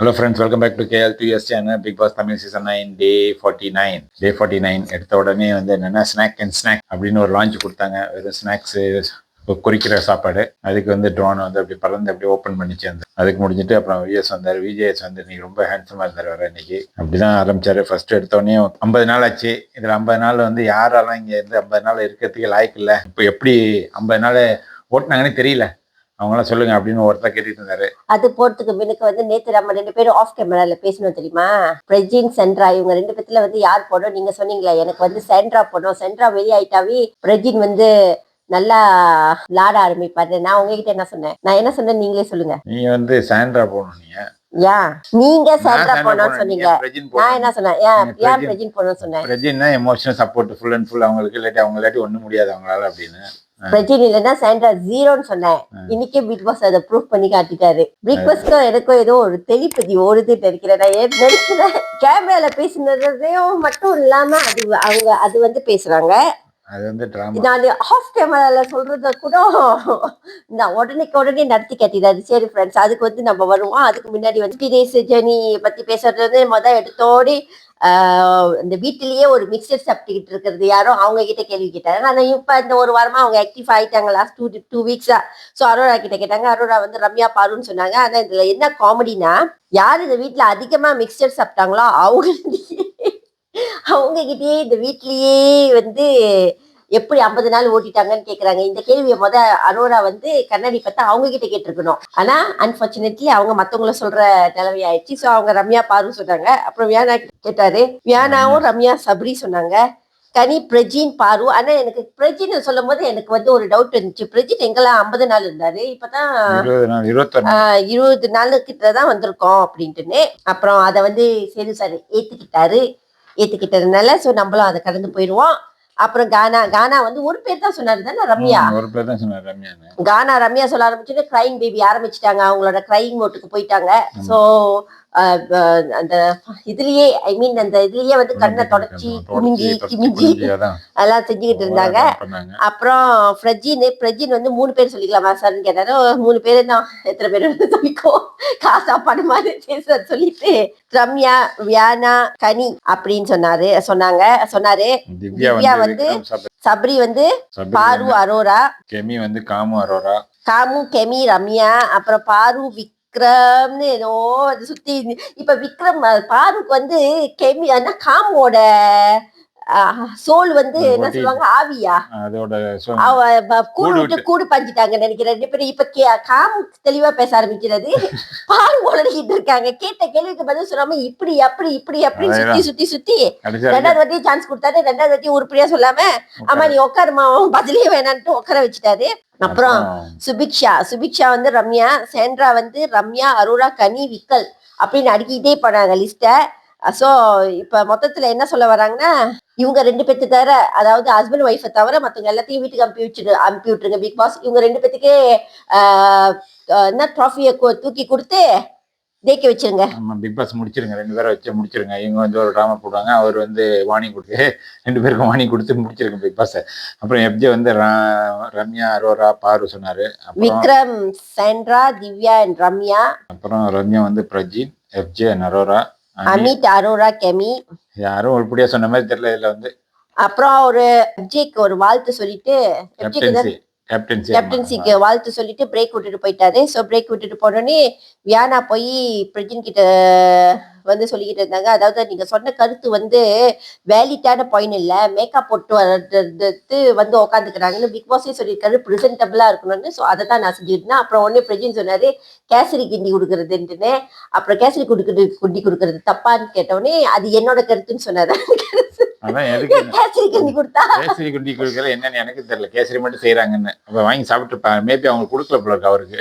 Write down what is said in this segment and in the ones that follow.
Hello friends welcome back to KL two years channel Bigg Boss Tamil season nine day forty nine day forty nine எடுத்த உடனே வந்து என்னென்னா snack and snack அப்படின்னு ஒரு launch கொடுத்தாங்க. வெறும் ஸ்நாக்ஸு குறிக்கிற சாப்பாடு. அதுக்கு வந்து ட்ரோன் வந்து அப்படி பறந்து அப்படி ஓப்பன் பண்ணிச்சு அந்த அதுக்கு முடிஞ்சிட்டு அப்புறம் விஎஸ் வந்தார். விஜேஎஸ் வந்து இன்னைக்கு ரொம்ப ஹேண்ட்ஸமாக இருந்தார் வர இன்னைக்கு. அப்படிதான் ஆரம்பிச்சாரு. ஃபர்ஸ்ட் எடுத்தோடனே ஐம்பது நாள் ஆச்சு. இதில் ஐம்பது நாள் வந்து யாரெல்லாம் இங்கே இருந்து ஐம்பது நாள் இருக்கிறதுக்கு லாய்க்கு இல்லை. இப்போ எப்படி ஐம்பது நாள் ஓட்டினாங்கன்னு தெரியல. அவங்களாம் சொல்லுங்க அப்படின்னு ஒருத்தர் கேட்டுட்டு இருந்தாரு. அது போறதுக்கு முன்னுக்கு வந்து நேத்து நம்ம ரெண்டு பேரும் ஆஃப் கேமரால பேசணும் தெரியுமா? பிரஜின் சென்ட்ரா இவங்க ரெண்டு பேத்துல வந்து யார் போடும் நீங்க சொன்னீங்களே எனக்கு வந்து சென்ட்ரா போடும் சென்ட்ரா வெளியாயிட்டாவே பிரஜின் வந்து நல்லா விளாட ஆரம்பிப்பாரு. நான் உங்ககிட்ட என்ன சொன்னேன்? நான் என்ன சொன்னேன் நீங்களே சொல்லுங்க. நீங்க வந்து சாண்ட்ரா போகணும் நீங்க. யா நீங்க சாண்ட்ரா போனோம்னு சொன்னீங்க. நான். என்ன சொன்னேன்? ஏன் பிரஜின். போகணும்னு சொன்னேன்? பிரஜின்னா emotional support full and full அவங்களுக்கு இல்லாட்டி அவங்க இல்லாட்டி ஒன்றும் முடியாது அவங்களால அப்படின்னு. பிரஜின் இல்லைன்னா சென்ட்ரா ஜீரோன்னு சொன்னேன். இன்னைக்கே பிக் பாஸ் அதை ப்ரூவ் பண்ணி காட்டிட்டாரு. பிக் பாஸ்க்கும் எனக்கும் ஏதோ ஒரு தெளிப்பதி ஓடுதுன்னு நினைக்கிறேன். நான் ஏன் நினைக்கிறேன்? கேமரால பேசினதையும் மட்டும் இல்லாம அது அவங்க அது வந்து பேசுறாங்க. அது வந்து ட்ராமா நான் ஆஃப் கேமரால சொல்றத கூட நான் உடனே உடனே நடத்தி கட்டிடாது சரி ஃப்ரெண்ட்ஸ் அதுக்கு வந்து நம்ம வருவோம். அதுக்கு முன்னாடி வந்து டேஸ் ஜெனி பத்தி பேசுறது வந்து மொதல் எடுத்தோடி இந்த வீட்டிலேயே ஒரு மிக்சர் சாப்பிட்டுக்கிட்டு இருக்கிறது யாரோ அவங்க கிட்ட கேள்வி கேட்டாங்க. ஆனால் இப்போ இந்த ஒரு வாரமா அவங்க ஆக்டிவ் ஆகிட்டாங்க லாஸ்ட் டூ டூ வீக்ஸா ஸோ அரோரா கிட்ட கேட்டாங்க. அரோரா வந்து ரம்யா பாருன்னு சொன்னாங்க. ஆனால் இதுல என்ன காமெடினா யார் இந்த வீட்டில் அதிகமாக மிக்சர் சாப்பிட்டாங்களோ அவங்க அவங்க கிட்டயே இந்த வீட்லயே வந்து எப்படி ஐம்பது நாள் ஓட்டிட்டாங்கன்னு கேக்குறாங்க. இந்த கேள்வியை முத அரோரா வந்து கண்ணாடி பார்த்தா அவங்க கிட்ட கேட்டிருக்கணும். ஆனா அன்பார்ச்சுனேட்லி அவங்க மத்தவங்கள சொல்ற நிலைமை ஆயிடுச்சு. ஸோ அவங்க ரம்யா பாரு சொன்னாங்க. அப்புறம் வியானா கேட்டாரு. வியானாவும் ரம்யா சபரி சொன்னாங்க. கனி பிரஜின் பாரு. ஆனா எனக்கு பிரஜின் சொல்லும் போது எனக்கு வந்து ஒரு டவுட் இருந்துச்சு. பிரஜின் எங்கெல்லாம் ஐம்பது நாள் இருந்தாரு? இப்பதான் இருபது நாள் இருபத்தொன்னு. ஆஹ் இருபது நாள் கிட்ட தான் வந்திருக்கோம் அப்படின்ட்டுன்னு. அப்புறம் அதை வந்து சேது சார் ஏத்துக்கிட்டாரு. ஏத்துக்கிட்டதுனால ஸோ நம்மளும் அதை கடந்து போயிடுவோம். அப்புறம் கானா கானா வந்து ஒரு பேர் தான் சொன்னாரு தானே ரம்யா? ஒரு பேர் தான் சொன்னார் ரம்யான்னு கானா ரம்யா சொல்ல ஆரம்பிச்சுட்டு கிரைங் பேபி ஆரம்பிச்சிட்டாங்க. அவங்களோட கிரைங் மோட்டுக்கு போயிட்டாங்க. ஸோ அந்த இதுலயே ஐ மீன் அந்த இதுலயே வந்து கண்ணை தொடச்சி குமிஞ்சி கிமிஞ்சி அதெல்லாம் செஞ்சுக்கிட்டு இருந்தாங்க. அப்புறம் ஃப்ரெஜின் ஃப்ரெஜின் வந்து மூணு பேர் சொல்லிக்கலாமா சார்னு கேட்டாரு. "ஓ, மூணு பேர் தான். எத்தனை பேர் சொல்லிக்கோ காசா பணம் மாதிரி பேசுறது சொல்லிட்டு ரம்யா வியானா கனி அப்படின்னு சொன்னாரு சொன்னாங்க. சொன்னாரு. திவ்யா வந்து சபரி- வந்து பாரு அரோரா. கெமி வந்து காமு அரோரா. காமு கெமி ரம்யா அப்புறம் பாரு விக்ரம்னு ஏதோ அது சுத்தி இப்ப விக்ரம் பாருக்கு வந்து கெமி ஆனா காமோட சோல் வந்து என்ன சொல்லுவாங்க ஆவியா? கூடு விட்டு. கூடு பஞ்சிட்டாங்க நினைக்கிறேன். ரெண்டு பேரும் இப்ப காம் தெளிவா பேச ஆரம்பிக்கிறது. பால் உளறிக்கிட்டு இருக்காங்க. கேட்ட கேள்விக்கு பதில் சொல்லாம இப்படி அப்படி இப்படி அப்படின்னு சுத்தி. சுத்தி சுத்தி ரெண்டாவது வாட்டி சான்ஸ் கொடுத்தாரு. ரெண்டாவது வாட்டி உருப்படியா சொல்லாம ஆமா நீ உட்காருமா பதிலே வேணான்ட்டு உட்கார வச்சுட்டாரு. அப்புறம் சுபிக்ஷா. சுபிக்ஷா வந்து ரம்யா சேண்ட்ரா வந்து ரம்யா அரோரா கனி விக்கல் அப்படின்னு அடுக்கிட்டே போனாங்க லிஸ்ட்டை. ஸோ இப்போ மொத்தத்தில் என்ன சொல்ல வராங்கன்னா இவங்க ரெண்டு பேர்த்து தவிர அதாவது ஹஸ்பண்ட் ஒய்ஃபை தவிர மற்றவங்க எல்லாத்தையும் வீட்டுக்கு அனுப்பி வச்சுட்டு அனுப்பி விட்டுருங்க பிக் பாஸ் இவங்க ரெண்டு பேத்துக்கே என்ன ட்ராஃபியை தூக்கி கொடுத்து தேக்க வச்சிருங்க. ஆமா பிக் பாஸ் முடிச்சிருங்க. ரெண்டு பேரை வச்சு முடிச்சிருங்க. இவங்க வந்து ஒரு ட்ராமா போடுவாங்க. அவர் வந்து வார்னிங் கொடுத்து ரெண்டு பேருக்கும் வார்னிங் கொடுத்து முடிச்சிருங்க பிக் பாஸ் அப்புறம் எப்ஜே வந்து ரம்யா அரோரா பாரு சொன்னாரு. விக்ரம் சாண்ட்ரா திவ்யா அண்ட் ரம்யா. அப்புறம் ரம்யா வந்து பிரஜின் எஃப்ஜே அரோரா. அனி- அமித் அரோரா கெமி. யாரும் உருப்படியா சொன்ன மாதிரி தெரியல இதுல வந்து அப்புறம் ஒரு எஃப்ஜேக்கு ஒரு வாழ்த்து சொல்லிட்டு கேப்டன்சிக்கு வாழ்த்து சொல்லிட்டு பிரேக் விட்டுட்டு போயிட்டாரு. ஸோ பிரேக் விட்டுட்டு போனோடனே வியானா போய் பிரஜின் கிட்ட வந்து சொல்லிக்கிட்டு இருந்தாங்க. அதாவது நீங்க சொன்ன கருத்து வந்து வேலிட்டான பாயிண்ட் இல்ல. மேக்கப் போட்டு வர்றது வந்து உட்காந்துக்கிறாங்கன்னு பிக் பாஸே சொல்லியிருக்காரு. ப்ரெசென்டபிளா இருக்கணும்னு. ஸோ அதை தான் நான் செஞ்சுட்டு இருந்தேன் அப்புறம் உடனே பிரஜின் சொன்னாரு கேசரி கிண்டி கொடுக்கறதுன்ட்டுன்னு. அப்புறம் கேசரி கொடுக்குறது குண்டி கொடுக்கறது தப்பான்னு கேட்டவுடனே அது என்னோட கருத்துன்னு சொன்னாரு. அதான் எதுக்கு? கேசரி கிண்டி கொடுத்தா? கேசரி குண்டி கொடுக்கல. என்னன்னு எனக்கு தெரியல. கேசரி மட்டும் செய்யறாங்கன்னு அப்ப வாங்கி சாப்பிட்டுருப்பாங்க மேபி அவங்க கொடுக்கல போல இருக்கு அவருக்கு.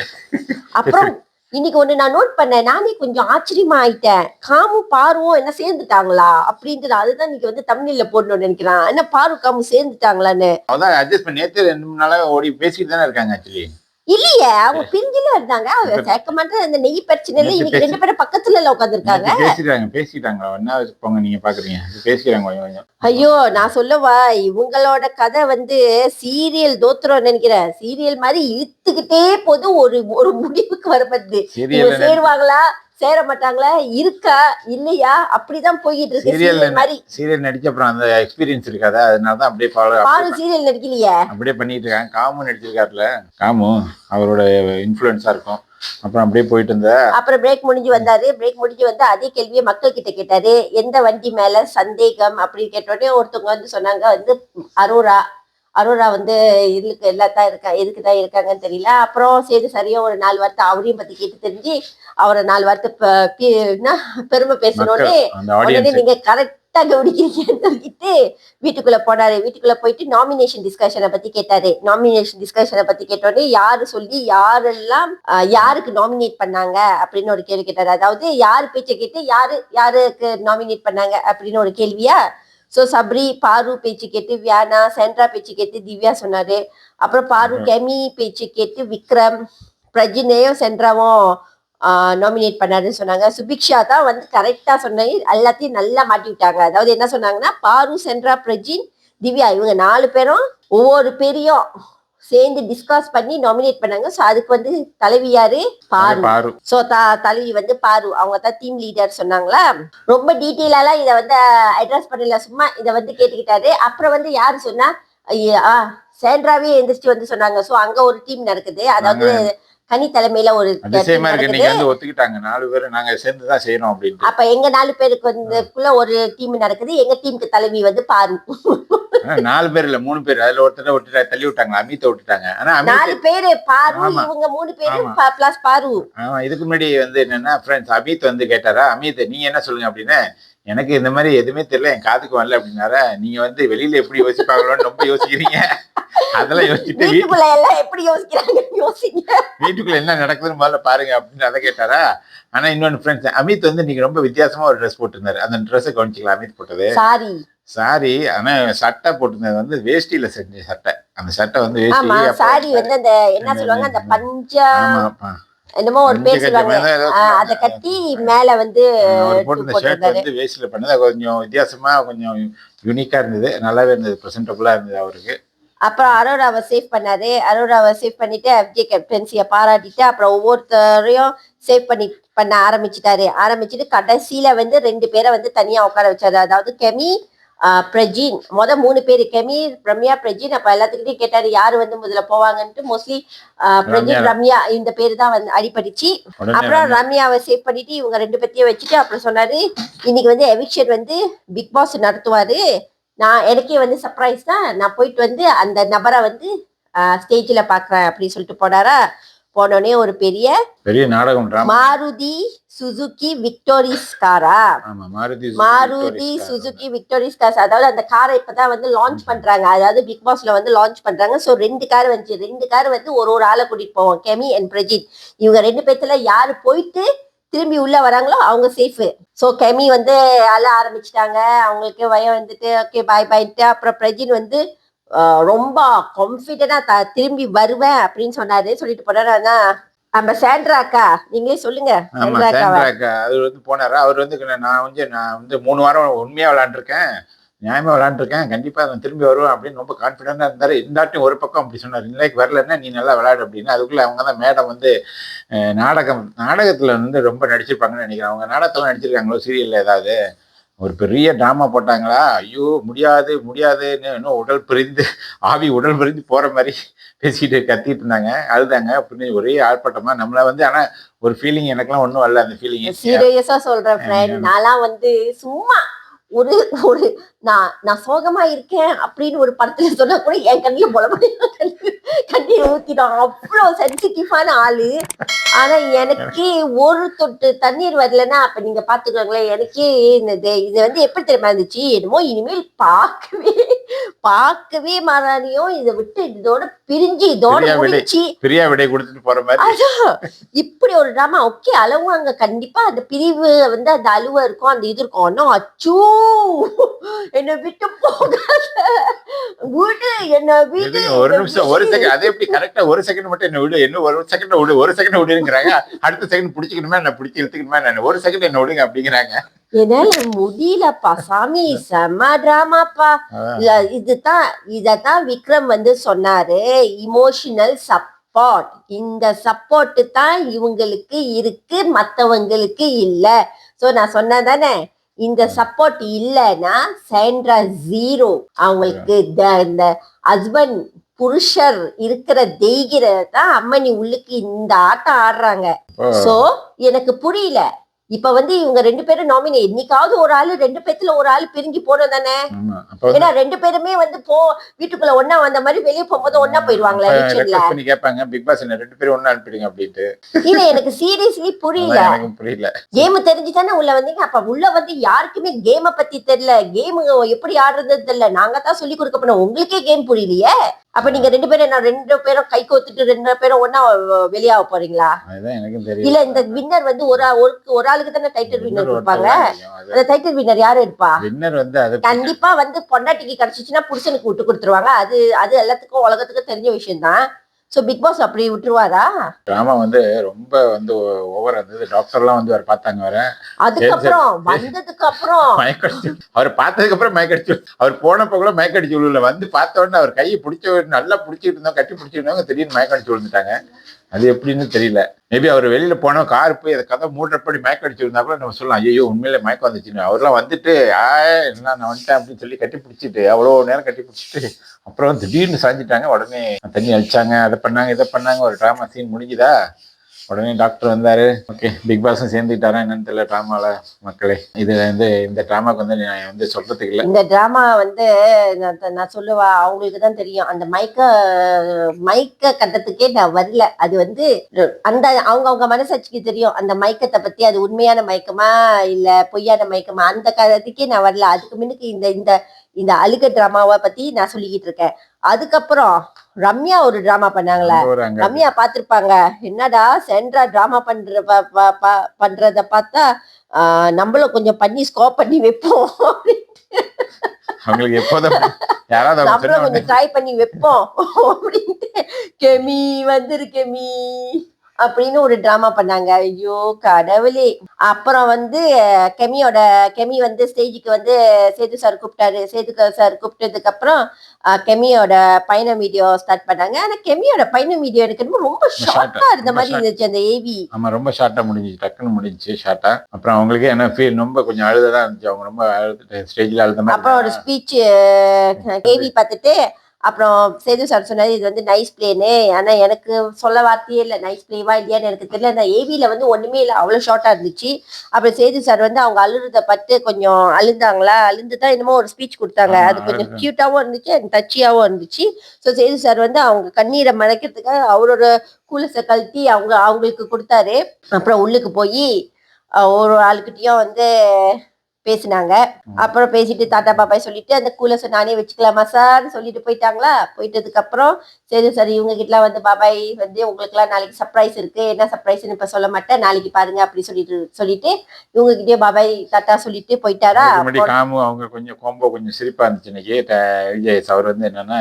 அப்புறம் இன்னைக்கு ஒண்ணு நான் நோட் பண்ணேன். நானே கொஞ்சம் ஆச்சரியமா ஆயிட்டேன் காமு பாருவும் என்ன சேர்ந்துட்டாங்களா? அப்படின்ட்டு நான் அதுதான் இன்னைக்கு வந்து தமிழ்ல போடணும்னு நினைக்கிறேன். என்ன பாரு காமு சேர்ந்துட்டாங்களான்னு. அதான் அட்ஜஸ்ட் பண்ணி நேத்து ரெண்டு மூணு ஓடி பேசிட்டு தானே இருக்காங்க ஆக்சுவலி இல்லையே அவங்க பிரிஞ்சுல இருந்தாங்க. சேர்க்க மாட்டேன். அந்த நெய் பிரச்சனையில இன்னைக்கு ரெண்டு பேரும் பக்கத்துல எல்லாம் உட்காந்துருக்காங்க பேசிட்டாங்க பேசிட்டாங்க. என்ன போங்க நீங்க பாக்குறீங்க? பேசிக்கிறாங்க ஐயோ நான் சொல்லவா? இவங்களோட கதை வந்து சீரியல் தோத்துறோம் நினைக்கிறேன். சீரியல் மாதிரி இழுத்துக்கிட்டே போது ஒரு ஒரு முடிவுக்கு வரப்படுது சேருவாங்களா? சேர மாட்டாங்களா இருக்கா இல்லையா? அப்படிதான் போயிட்டு இருக்கு சீரியல் மாதிரி. சீரியல் நடிச்ச அப்புறம் அந்த எக்ஸ்பீரியன்ஸ் இருக்காதா? அதனால தான் அப்படியே ஃபாலோ பாரு சீரியல் நடிக்கலையே? அப்படியே பண்ணிட்டு இருக்காங்க. காமு நடிச்சிருக்காருல. காமு அவரோட இன்ஃப்ளூயன்ஸா இருக்கும். அப்புறம் அப்படியே போயிட்டு இருந்த அப்புறம் பிரேக் முடிஞ்சு வந்தாரு. பிரேக் முடிஞ்சு வந்து அதே கேள்வியை மக்கள் கிட்ட கேட்டாரு. எந்த வண்டி மேல சந்தேகம் அப்படின்னு கேட்டோடனே ஒருத்தவங்க வந்து சொன்னாங்க வந்து அரோரா அரோரா வந்து இதுக்கு எல்லாத்தான் இருக்கா எதுக்கு தான் இருக்காங்கன்னு தெரியல. அப்புறம் சரி சரியா ஒரு நாலு வார்த்தை அவரையும் பத்தி கேட்டு தெரிஞ்சு அவரை நாலு வார்த்தை பெருமை பேசணும்னு உடனே நீங்க கரெக்டா கவனிக்கிறீங்கன்னு சொல்லிட்டு வீட்டுக்குள்ள போனாரு. வீட்டுக்குள்ள போயிட்டு நாமினேஷன் டிஸ்கஷனை பத்தி கேட்டாரு. நாமினேஷன் டிஸ்கஷனை பத்தி கேட்டோடனே யாரு சொல்லி யாரெல்லாம் யாருக்கு நாமினேட் பண்ணாங்க அப்படின்னு ஒரு கேள்வி கேட்டாரு. அதாவது யாரு பேச்சை கேட்டு யாரு யாருக்கு நாமினேட் பண்ணாங்க அப்படின்னு ஒரு கேள்வியா சோ சப்ரி பாரு பேச்சு கேட்டு வியானா சென்ட்ரா பேச்சு கேட்டு திவ்யா சொன்னாரு. அப்புறம் பாரு கெமி பேச்சு கேட்டு விக்ரம் பிரஜினையும் சென்ட்ராவும் நாமினேட் பண்ணாருன்னு சொன்னாங்க. சுபிக்ஷா தான் வந்து கரெக்டா சொன்னாங்க எல்லாத்தையும் நல்லா மாட்டி விட்டாங்க. அதாவது என்ன சொன்னாங்கன்னா பாரு சென்ட்ரா பிரஜின் திவ்யா இவங்க நாலு பேரும் ஒவ்வொரு பேரையும் சேர்ந்து டிஸ்கஸ் பண்ணி நாமினேட் பண்ணாங்க. ஸோ அதுக்கு வந்து தலைவி யாரு? பாரு. த தலைவி வந்து பாரு. அவங்க தான் டீம் லீடர் சொன்னாங்களா? ரொம்ப டீட்டெயிலாலாம் இதை வந்து அட்ரஸ் பண்ணல. சும்மா இதை வந்து கேட்டுக்கிட்டாரு. அப்புறம் வந்து யாரு சொன்னா சேண்ட்ராவே எந்திரிச்சு வந்து சொன்னாங்க. சோ அங்க ஒரு டீம் நடக்குது. அதாவது கனி தலைமையில ஒரு அதிசயமா இருக்கு. நீங்க வந்து ஒத்துக்கிட்டாங்க. நாலு பேரும் நாங்க சேர்ந்து தான் செய்யறோம் அப்படின்ட்டு. அப்ப எங்க நாலு பேருக்கு வந்துக்குள்ள ஒரு டீம் நடக்குது. எங்க டீமுக்கு தலைவி வந்து பாரு. நாலு பேர் இல்ல மூணு பேர். அதுல ஒருத்தர விட்டுட்டா தள்ளி விட்டாங்க அமித்தை விட்டுட்டாங்க. ஆனா நாலு பேரு பாரு. இவங்க மூணு பேரு ஆமா. பிளஸ் பாரு. ஆமா இதுக்கு முன்னாடி வந்து என்னன்னா ஃப்ரெண்ட்ஸ் அமித் வந்து கேட்டாரா? அமித் நீங்க என்ன சொல்லுங்க அப்படின்னு. எனக்கு இந்த மாதிரி எதுவுமே தெரியல என் காதுக்கு வரல அப்படின்னாரா. நீங்க வந்து வெளியில எப்படி யோசிப்பாங்களோன்னு ரொம்ப யோசிக்கிறீங்க. அதெல்லாம் யோசிச்சுட்டு வீட்டு வீட்டுக்குள்ள எல்லாம் எப்படி யோசிங்க. வீட்டுக்குள்ள என்ன நடக்குதுன்னு முதல்ல பாருங்க அப்படின்னு அதை கேட்டாரா? ஆனா இன்னொன்னு ஃப்ரெண்ட்ஸ் அமித் வந்து நீங்க ரொம்ப வித்தியாசமா ஒரு ட்ரெஸ் போட்டிருந்தாரு. அந்த ட்ரெஸ்ஸை கவனிச்சிக்கலாம் அமித் போட்டது? சாரி சாரி ஆனா சட்டை போட்டிருந்தது வந்து வேஷ்டியில செஞ்ச சட்டை. அந்த சட்டை வந்து வேஷ்டி சாரி வந்து அந்த என்ன சொல்லுவாங்க அந்த பஞ்சா என்னமோ ஒரு பேர் சொல்லுவாங்க அத. கட்டி மேல வந்து போட்டிருந்த ஷர்ட் போட்டிருந்தாரு. வந்து வேஸ்ட்ல பண்ணது கொஞ்சம் வித்தியாசமா கொஞ்சம் யூனிக்கா இருந்தது. நல்லாவே இருந்தது ப்ரெசன்டபுளா இருந்தது அவருக்கு. அப்புறம் அரோராவை சேவ் பண்ணாரு. அரோராவை சேவ் பண்ணிட்டு எஃப்ஜே கேப்டன்சியை பாராட்டிட்டு அப்புறம் ஒவ்வொருத்தரையும் சேவ் பண்ணி பண்ண ஆரம்பிச்சிட்டாரு. ஆரம்பிச்சுட்டு கடைசியில வந்து ரெண்டு பேரை வந்து தனியா உட்கார வச்சாரு. அதாவது கெமி பிரஜின். மொத மூணு பேர் கெமி ரம்யா பிரஜின். அப்ப எல்லாத்துக்கிட்டையும் கேட்டாரு யாரு வந்து முதல்ல போவாங்கன்ட்டு. மோஸ்ட்லி பிரஜின் ரம்யா. இந்த பேரு தான் வந்து அடிபட்டுச்சு. உடனே அப்புறம் ரம்யாவை சேவ் பண்ணிட்டு இவங்க ரெண்டு பேத்தையும் வச்சுட்டு அப்புறம் சொன்னாரு இன்னைக்கு வந்து எவிக்ஷன் வந்து பிக் பாஸ் நடத்துவாரு. நான் எனக்கே வந்து சர்ப்ரைஸ் தான். நான் போயிட்டு வந்து அந்த நபரை வந்து ஸ்டேஜ்ல பாக்குறேன் அப்படின்னு சொல்லிட்டு போனாரா? போனோடனே ஒரு பெரிய பெரிய நாடகம் மாருதி சுசுகி விக்டோரிஸ் காரா மாருதி சுசுகி விக்டோரிஸ் கார்ஸ் அதாவது அந்த காரை இப்பதான் வந்து லான்ச் பண்றாங்க. அதாவது பிக் பாஸ்ல வந்து லான்ச் பண்றாங்க. சோ ரெண்டு கார் வந்துச்சு. ரெண்டு கார் வந்து ஒரு ஒரு ஆளை கூட்டிட்டு போவோம். கெமி அண்ட் பிரஜித் இவங்க ரெண்டு பேத்துல யாரு போயிட்டு திரும்பி உள்ள வராங்களோ அவங்க சேஃப் சோ கெமி வந்து அழ ஆரம்பிச்சிட்டாங்க. அவங்களுக்கு பயம் வந்துட்டு ஓகே பாய் பாய்ட்டு அப்புறம் பிரஜின் வந்து ரொம்ப கான்பிடண்டா திரும்பி வருவேன் அப்படின்னு சொன்னாரு. சொல்லிட்டு போனாரு. நம்ம சாண்ட்ரா அக்கா நீங்களே சொல்லுங்க. அவர் வந்து போனாரா. அவர் வந்து நான் வந்து நான் வந்து மூணு வாரம் உண்மையா விளையாண்டுருக்கேன் நியாயமா விளையாண்டுருக்கேன் கண்டிப்பா நான் திரும்பி வருவேன் அப்படின்னு ரொம்ப கான்ஃபிடென்ட்டா இருந்தாரு. இந்தாட்டும் ஒரு பக்கம் அப்படி சொன்னார். இன்னைக்கு வரலன்னா நீ நல்லா விளையாடு அப்படின்னு. அதுக்குள்ள அவங்க தான் மேடம் வந்து நாடகம் நாடகத்துல வந்து ரொம்ப நடிச்சிருப்பாங்கன்னு நினைக்கிறேன். அவங்க நாடகத்துல நடிச்சிருக்காங்களோ? சீரியல்ல ஏதாவது? ஒரு பெரிய டிராமா போட்டாங்களா? ஐயோ முடியாது முடியாதுன்னு இன்னும் உடல் பிரிந்து ஆவி உடல் பிரிந்து போற மாதிரி பேசிட்டு கத்திட்டு இருந்தாங்க. அழுதாங்க அப்படின்னு ஒரே ஆர்ப்பாட்டமா நம்மள வந்து ஆனா ஒரு ஃபீலிங் எனக்கெல்லாம் ஒன்றும் வரல அந்த ஃபீலிங் சீரியஸா சொல்றேன் ஃப்ரெண்ட் நான்லாம் வந்து சும்மா ஒரு ஒரு நான் நான் சோகமா இருக்கேன் அப்படின்னு ஒரு படத்துல சொன்னா கூட என் கண்ணுல பொலப்படி கண்ணீர் ஊத்திடும். அவ்வளவு சென்சிட்டிவான ஆளு. ஆனா எனக்கு ஒரு தொட்டு தண்ணீர் வரலன்னா அப்ப நீங்க பாத்துக்கோங்களேன் எனக்கே இந்த இது- வந்து எப்படி தெரியுமா இருந்துச்சு? என்னமோ இனிமேல் பார்க்கவே பார்க்கவே மாறானியும் இதை விட்டு இதோட பிரிஞ்சு இதோட. முடிச்சு. பிரியா விடை கொடுத்துட்டு போற மாதிரி. இப்படி ஒரு டிராமா ஓகே அழுவாங்க. கண்டிப்பா அந்த பிரிவு வந்து அந்த அழுவ இருக்கும் அந்த இது இருக்கும். ஆனா அச்சூ! என்னை விட்டு போகாத. விடு என்ன விடு ஒரு நிமிஷம் ஒரு. செகண்ட் அதே எப்படி கரெக்டா ஒரு செகண்ட் மட்டும் என்ன விடு என்ன ஒரு செகண்ட் விடு ஒரு செகண்ட் விடுங்கிறாங்க. அடுத்த செகண்ட் பிடிச்சிக்கணுமா என்ன பிடிச்சி இழுத்துக்கணுமா என்ன ஒரு செகண்ட் என்ன விடுங்க அப்படிங்கிறாங்க. என்னால முடியலப்பா சாமி செம்ம டிராமாப்பா. இதுதான் இததான் விக்ரம் வந்து சொன்னாரு இமோஷனல் சப்போர்ட் இந்த சப்போர்ட் தான் இவங்களுக்கு இருக்கு மத்தவங்களுக்கு இல்ல. சோ நான் சொன்னதானே இந்த சப்போர்ட் இல்லைன்னா சேண்ட்ரா ஜீரோ அவங்களுக்கு இந்த ஹஸ்பண்ட் புருஷர் இருக்கிற தெய்கிற தான் அம்மனி உள்ளுக்கு இந்த ஆட்டம் ஆடுறாங்க. சோ எனக்கு புரியல. இப்ப வந்து இவங்க ரெண்டு பேரும் நாமினி என்னைக்காவது ஒரு ஆளு ரெண்டு பேத்துல ஒரு ஆளு பிரிஞ்சு போனோம் தானே? ஏன்னா ரெண்டு பேருமே வந்து போ வீட்டுக்குள்ள ஒண்ணா வந்த மாதிரி வெளிய போகும்போது ஒண்ணா போயிடுவாங்களா பண்ணி கேட்பாங்க பிக் பாஸ் என்ன ரெண்டு பேரும் ஒண்ணா அனுப்பிடுங்க அப்படின்ட்டு. இல்ல எனக்கு சீரியஸ்லி புரியல. புரியல. கேம் தெரிஞ்சு தானே உள்ள வந்தீங்க. அப்ப உள்ள வந்து யாருக்குமே கேம பத்தி தெரியல. கேம் எப்படி ஆடுறது தெரியல. நாங்க தான் சொல்லி கொடுக்க போனோம் உங்களுக்கே கேம் புரியலையே? அப்ப நீங்க ரெண்டு பேரும் என்ன ரெண்டு பேரும் கை கோத்துட்டு ரெண்டு பேரும் ஒண்ணா வெளியாக போறீங்களா? இல்ல இந்த வின்னர் வந்து ஒரு ஒரு ஒரு ஆளுக்கு தானே டைட்டில் வின்னர் கொடுப்பாங்க அந்த டைட்டில் வின்னர் யாரு இருப்பா? வின்னர் வந்து அது கண்டிப்பா வந்து பொண்டாட்டிக்கு கிடைச்சிச்சுன்னா புருஷனுக்கு விட்டு கொடுத்துருவாங்க. அது அது எல்லாத்துக்கும் உலகத்துக்கும் தெரிஞ்ச விஷயம் தான் சோ பிக் பாஸ் அப்படி விட்டுருவாரா? டிராமா வந்து ரொம்ப வந்து ஓவர் இருந்தது. டாக்டர்லாம் வந்து அவர் பார்த்தாங்க வர அதுக்கப்புறம் வந்ததுக்கு அப்புறம் மயக்கடிச்சு அவர் பார்த்ததுக்கு அப்புறம் மயக்கடிச்சு அவர் போனப்ப கூட மயக்கடிச்சு விழுல வந்து பார்த்த உடனே அவர் கையை பிடிச்ச நல்லா பிடிச்சிட்டு இருந்தோம் கட்டி பிடிச்சிட்டு இருந்தவங்க திடீர்னு மயக்கடிச்சு விழுந்துட்டாங்க. அது எப்படின்னு தெரியல. மேபி அவர் வெளியில போனால் கார் போய் அதை கதை மூட்டப்படி மயக்க அடிச்சிருந்தா கூட நம்ம சொல்லலாம் ஐயோ உண்மையில மயக்கம் வந்துச்சுன்னு அவர்லாம் வந்துட்டு ஆ என்ன நான் வந்துட்டேன் அப்படின்னு சொல்லி கட்டி பிடிச்சிட்டு அவ்வளோ நேரம் கட்டி பிடிச்சிட்டு அப்புறம் திடீர்னு சாஞ்சிட்டாங்க. உடனே தண்ணி அழிச்சாங்க அதை பண்ணாங்க இதை பண்ணாங்க ஒரு ட்ராமா சீன் முடிஞ்சுதா? உடனே டாக்டர் வந்தாரு. ஓகே பிக் பாஸும் சேர்ந்துக்கிட்டாரா என்னன்னு தெரியல ட்ராமால மக்களே. இது வந்து இந்த ட்ராமாக்கு வந்து நான் வந்து சொல்றதுக்கு இல்லை. இந்த டிராமா வந்து நான் சொல்லுவா அவங்களுக்கு தான் தெரியும். அந்த மைக்க மைக்க கட்டத்துக்கே நான் வரல. அது வந்து அந்த அவங்க அவங்க மனசாட்சிக்கு தெரியும். அந்த மயக்கத்தை பத்தி அது உண்மையான மயக்கமா இல்ல பொய்யான மயக்கமா அந்த கதைக்கே நான் வரல. அதுக்கு முன்னுக்கு இந்த இந்த இந்த அழுக டிராமாவை பத்தி நான் சொல்லிக்கிட்டு இருக்கேன். அதுக்கப்புறம் ரம்யா ஒரு டிராமா பண்ணாங்களே. ரம்யா பார்த்திருப்பாங்க. என்னடா சென்ட்ரா டிராமா பண்ற பண்றத பார்த்தா நம்மளும் கொஞ்சம் பண்ணி ஸ்கோப் பண்ணி வைப்போம் நம்மளும் கொஞ்சம் ட்ரை பண்ணி வைப்போம் அப்படின்ட்டு. கெமி வந்துரு கெமி அப்படின்னு ஒரு டிராமா பண்ணாங்க. ஐயோ கடவுளே. அப்புறம் வந்து கெமியோட கெமி வந்து ஸ்டேஜுக்கு வந்து சேது சார் கூப்பிட்டாரு. சேது சார் கூப்பிட்டதுக்கு அப்புறம் அஹ், கெமியோட பயணம் வீடியோ ஸ்டார்ட் பண்ணாங்க. ஆனா கெமியோட பயணம் வீடியோ எனக்கு என்னமோ ரொம்ப ஷார்ட்டா இருந்த மாதிரி இருந்துச்சு அந்த ஏவி ஆமா ரொம்ப ஷார்ட்டா முடிஞ்சிச்சு. டக்குன்னு முடிஞ்சிச்சு ஷார்ட்டா அப்புறம் அவங்களுக்கே என்ன ஃபீல் ரொம்ப கொஞ்சம் அழுததான் இருந்துச்சு. அவங்க ரொம்ப அழுதுட்டு ஸ்டேஜ்ல அழுத அப்புறம் ஒரு மாதிரி ஸ்பீச் கேவி பார்த்துட்டு அப்புறம் சேது சார் சொன்னாரு இது வந்து நைஸ் பிளேனு ஆனா எனக்கு சொல்ல வார்த்தையே இல்லை. நைஸ் பிளேவா இல்லையான்னு எனக்கு தெரியல. அந்த ஏவில வந்து ஒண்ணுமே இல்லை. அவ்வளவு ஷார்ட்டா இருந்துச்சு. அப்புறம் சேது சார் வந்து அவங்க அழுறத பட்டு கொஞ்சம் அழுந்தாங்களா? அழுந்து தான் என்னமோ ஒரு ஸ்பீச் கொடுத்தாங்க. அது கொஞ்சம் அழுது. கியூட்டாவும் இருந்துச்சு and டச்சியாவும் இருந்துச்சு. ஸோ சேது சார் வந்து அவங்க கண்ணீரை மறைக்கிறதுக்காக அவரோட கூலசை கழட்டி அவங்க அவங்களுக்கு கொடுத்தாரு. அப்புறம் உள்ளுக்கு போய் ஒரு ஆளுக்கிட்டையும் வந்து பேசினாங்க. அப்புறம் பேசிட்டு தாத்தா பாப்பாய் சொல்லிட்டு அந்த கூலர்ஸை நானே வச்சுக்கலாமா சார் சொல்லிட்டு போயிட்டாங்களா? போயிட்டதுக்கு அப்புறம் சரி சரி இவங்க கிட்டலாம் வந்து பாபாய் வந்து உங்களுக்குலாம் நாளைக்கு சர்ப்ரைஸ் இருக்கு. என்ன சர்ப்ரைஸ்னு இப்ப சொல்ல மாட்டேன். நாளைக்கு பாருங்க அப்படி சொல்லிட்டு சொல்லிட்டு இவங்க கிட்டே பாபாய் தாத்தா சொல்லிட்டு போயிட்டாரா? அவங்க கொஞ்சம் கோம்போ கொஞ்சம் சிரிப்பா இருந்துச்சு இன்னைக்கு. அவர் வந்து என்னன்னா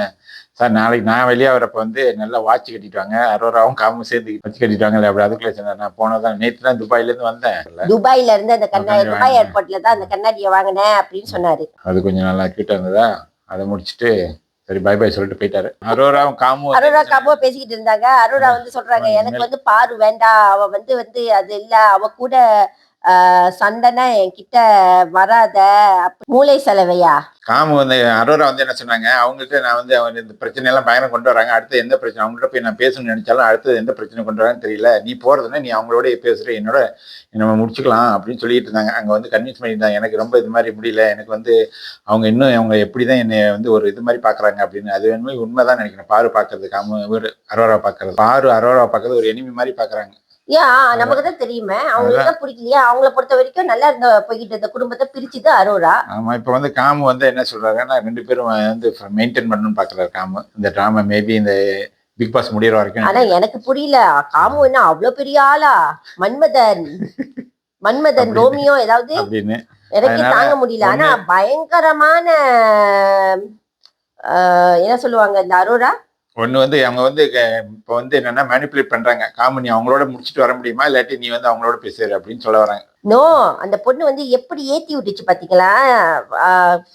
சார் நாளைக்கு நான் வெளியே வரப்ப வந்து நல்லா வாட்ச் கட்டிட்டு வாங்க. அரோராவும் காமும் சேர்ந்து வச்சு கட்டிட்டு வாங்க அப்படி அதுக்குள்ள சொன்னேன் நான் போனதான் நேற்று தான் துபாயில இருந்து வந்தேன். துபாயில இருந்து அந்த கண்ணாடி துபாய். ஏர்போர்ட்ல தான் அந்த கண்ணாடியை வாங்கினேன் அப்படின்னு சொன்னாரு. அது கொஞ்சம் நல்லா கியூட்டா இருந்ததா? அதை முடிச்சுட்டு சரி பை பை சொல்லிட்டு போயிட்டாரு. அரோராவும் வந்து அரோரா காப்போ பேசிக்கிட்டு இருந்தாங்க. அரோரா வந்து சொல்றாங்க எனக்கு வந்து பாரு வேண்டாம். அவ வந்து வந்து அது இல்ல. அவ கூட சண்டைனா என்கிட்ட வராத மூளை செலவையா? காமு வந்து அரோரா வந்து என்ன சொன்னாங்க? அவங்கள்ட்ட நான் வந்து அவங்க இந்த பிரச்சனை எல்லாம் பயங்கரம் கொண்டு வராங்க. அடுத்து எந்த பிரச்சனை? அவங்கள்ட்ட போய் நான் பேசணும்னு நினைச்சாலும் அடுத்து எந்த பிரச்சனை கொண்டு வரான்னு தெரியல. நீ போறதுன்னா நீ அவங்களோட பேசுற என்னோட நம்ம முடிச்சுக்கலாம் அப்படின்னு சொல்லிட்டு இருந்தாங்க. அங்க வந்து கன்வின்ஸ் பண்ணியிருந்தாங்க எனக்கு ரொம்ப இது மாதிரி முடியல. எனக்கு வந்து அவங்க இன்னும் அவங்க எப்படிதான் என்னை வந்து ஒரு இது மாதிரி பாக்குறாங்க அப்படின்னு. அது வேணுமே உண்மைதான் நினைக்கிறேன். பாரு பாக்குறது காமு இவரு அரோரா பாக்குறது. பாரு அரோரா பாக்குறது ஒரு எனிமி மாதிரி பாக்குறாங்க. ஏன்? நமக்கு தான் தெரியுமே. அவங்களுக்கு தான் பிடிக்கலையா? அவங்கள பொறுத்த வரைக்கும் நல்லா இருந்த போய்கிட்டு இருந்த குடும்பத்தை பிரிச்சுது அரோரா. ஆமா இப்ப வந்து காமு வந்து என்ன சொல்றாருன்னா ரெண்டு பேரும் வந்து மெயின்டைன் பண்ணணும்னு பாக்குறாரு காமு. இந்த டிராமா மேபி இந்த பிக் பாஸ் முடியற வரைக்கும் ஆனா எனக்கு புரியல. காமு என்ன அவ்வளவு பெரிய ஆளா? மன்மதன். மன்மதன். ரோமியோ ஏதாவது எனக்கு தாங்க முடியல. ஆனா பயங்கரமான என்ன சொல்லுவாங்க இந்த அரோரா? ஒன்று வந்து அவங்க வந்து இப்போ வந்து என்னென்னா மேனிப்புலேட் பண்ணுறாங்க காமு நீ அவங்களோட முடிச்சுட்டு வர முடியுமா? இல்லாட்டி நீ வந்து அவங்களோட பேசுற அப்படின்னு சொல்ல வராங்க. நோ அந்த பொண்ணு வந்து எப்படி ஏத்தி விட்டுச்சு பாத்தீங்களா?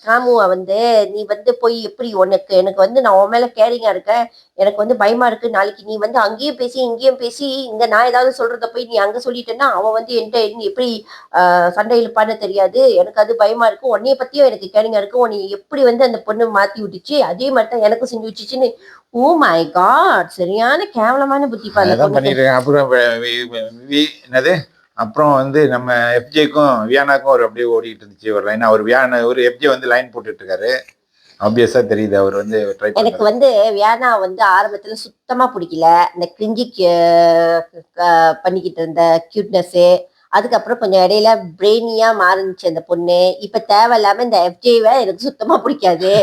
காமுவ வந்து நீ வந்து போய் எப்படி உனக்கு எனக்கு வந்து நான் உன் மேல கேரிங்கா இருக்கேன். எனக்கு வந்து பயமா இருக்கு. நாளைக்கு நீ வந்து அங்கேயும் பேசி இங்கேயும் பேசி இங்க நான் ஏதாவது சொல்றத போய் நீ அங்க சொல்லிட்டேன்னா அவன் வந்து என்கிட்ட எப்படி சண்டை இழுப்பான்னு தெரியாது. எனக்கு அது பயமா இருக்கு. உன்னைய பத்தியும் எனக்கு கேரிங்கா இருக்கு. உன்னை எப்படி வந்து அந்த பொண்ணு மாத்தி விட்டுச்சு? அதே மாதிரி தான் எனக்கும் செஞ்சு விட்டுச்சுன்னு. ஓ மை காட் சரியான கேவலமான புத்தி பா அப்புறம் வந்து நம்ம எஃப்ஜேக்கும் வியானாக்கும் ஒரு அப்படியே ஓடிட்டு இருந்துச்சு ஒரு லைன் அவர் வியானா ஒரு எஃப்ஜே வந்து லைன் போட்டுட்டு இருக்காரு ஆப்வியஸா தெரியுது அவர் வந்து ட்ரை எனக்கு வந்து வியானா வந்து ஆரம்பத்துல சுத்தமா பிடிக்கல. இந்த கிரிஞ்சி பண்ணிக்கிட்டு இருந்த கியூட்னஸ் அதுக்கப்புறம் கொஞ்சம் இடையில பிரெயினியா மாறுனுச்சு அந்த பொண்ணு. இப்ப தேவையில்லாம இந்த எஃப்ஜேவை எனக்கு சுத்தமா பிடிக்காது.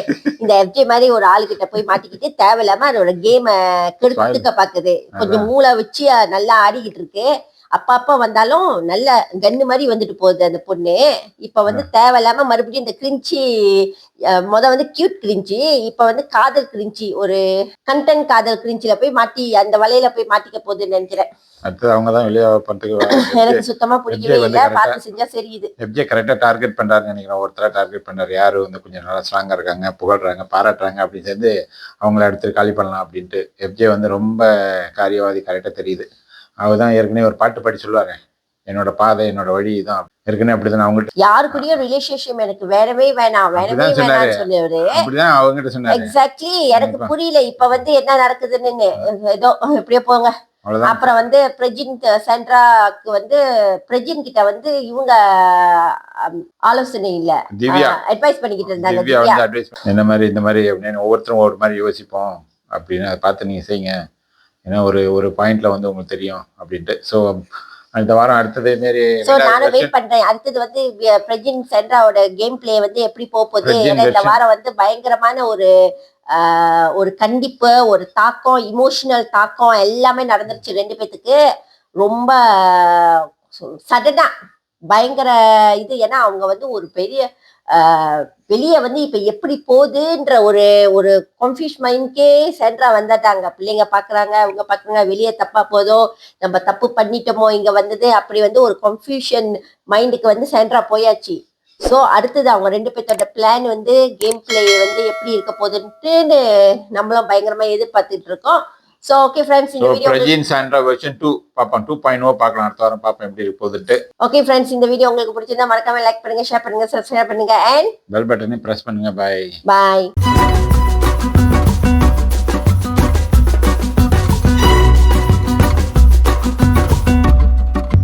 இந்த எஃப்ஜே மாதிரி ஒரு ஆளுகிட்ட போய் மாட்டிக்கிட்டு தேவையில்லாம அதோட கேமை கெடுத்துக்க பாக்குது. கொஞ்சம் மூளை வச்சு நல்லா ஆடிக்கிட்டு இருக்கு. அப்பப்ப வந்தாலும் நல்ல கன்னு மாதிரி வந்துட்டு போகுது அந்த பொண்ணு. இப்ப வந்து தேவையில்லாம மறுபடியும் இந்த கிரிஞ்சி முத வந்து கியூட் கிரிஞ்சி இப்ப வந்து காதல் கிரிஞ்சி ஒரு கண்டென்ட் காதல் கிரிஞ்சில போய் மாட்டி அந்த வலையில போய் மாட்டிக்க போகுதுன்னு நினைக்கிறேன். அடுத்தது அவங்க தான் வெளியே பண்றதுக்கு எனக்கு சுத்தமா பிடிக்கவே இல்ல. பார்த்து செஞ்சா சரியுது. எஃப்ஜே கரெக்டாக டார்கெட் பண்றாருன்னு நினைக்கிறேன். ஒருத்தரா டார்கெட் பண்றாரு. யாரு வந்து கொஞ்சம் நல்லா ஸ்ட்ராங்கா இருக்காங்க புகழ்றாங்க பாராட்டுறாங்க அப்படின்னு சேர்ந்து அவங்கள அடுத்து காலி பண்ணலாம் அப்படின்ட்டு எஃப்ஜே வந்து ரொம்ப காரியவாதி கரெக்டாக தெரியுது. அவர் தான் ஏற்கனவே ஒரு பாட்டு பாடி சொல்லுவாரு என்னோட பாதை என்னோட வழி தான் ஏற்கனவே அப்படிதான் அவங்கள்ட்ட யாரு கூடயும் ரிலேஷன்ஷிப் எனக்கு வேணவே வேணாம் சொன்னாரு. வேணாம்னு சொல்லுவாரு அப்படிதான் அவங்ககிட்ட சொன்னாரு. எக்ஸாக்ட்லி எனக்கு. புரியல இப்ப வந்து என்ன நடக்குதுன்னு. ஏதோ எப்படியோ போங்க. அப்புறம் வந்து பிரஜின் சென்ட்ராக்கு வந்து பிரஜின் கிட்ட வந்து இவங்க ஆலோசனை இல்ல. அட்வைஸ் பண்ணிக்கிட்டு இருந்தாங்க. என்ன மாதிரி இந்த மாதிரி ஒவ்வொருத்தரும் ஒவ்வொரு மாதிரி யோசிப்போம். அப்படின்னு அதை பார்த்து நீங்க செய்யுங்க. ஏன்னா ஒரு ஒரு பாயிண்ட்ல வந்து உங்களுக்கு தெரியும் அப்படின்ட்டு. ஸோ அடுத்த வாரம் அடுத்ததே மாரி நானும் வெயிட் பண்றேன். அடுத்தது வந்து பிரஜின் சென்ட்ராவோட கேம் பிளே வந்து எப்படி போக போகுது? ஏன்னா இந்த. வாரம் வந்து பயங்கரமான ஒரு ஆஹ், ஒரு கண்டிப்பு ஒரு தாக்கம் இமோஷனல் தாக்கம் எல்லாமே நடந்துருச்சு ரெண்டு பேத்துக்கு. ரொம்ப சடனா பயங்கர இது. ஏன்னா அவங்க வந்து ஒரு பெரிய வெளியே வந்து இப்போ எப்படி போகுதுன்ற ஒரு ஒரு கன்ஃபியூஸ் மைண்ட்கே சென்ட்ரா வந்துட்டாங்க. பிள்ளைங்க பார்க்குறாங்க அவங்க பார்க்குறாங்க வெளியே தப்பாக போதோ நம்ம தப்பு பண்ணிட்டோமோ இங்கே வந்தது அப்படி வந்து ஒரு கன்ஃபியூஷன் மைண்டுக்கு வந்து சென்ட்ரா போயாச்சு. ஸோ அடுத்தது அவங்க ரெண்டு பேர்த்தோட பிளான் வந்து கேம் பிளே வந்து எப்படி இருக்க போகுதுன்ட்டு நம்மளும் பயங்கரமாக எதிர்பார்த்துட்டு இருக்கோம். ஸோ ஓகே ஃப்ரெண்ட்ஸ் இந்த video Prajin Sandra version two பார்ப்போம் டூ பாயிண்ட் ஓ பார்க்கலாம் அடுத்த வாரம் பார்ப்போம் எப்படி இருக்கு போகுதுட்டு ஓகே ஃப்ரெண்ட்ஸ் இந்த வீடியோ உங்களுக்கு பிடிச்சிருந்தா மறக்காம லைக் பண்ணுங்க ஷேர் பண்ணுங்க சப்ஸ்கிரைப் பண்ணுங்க அண்ட் பெல் பட்டனையும் ப்ரெஸ் பண்ணுங்க பாய் பாய்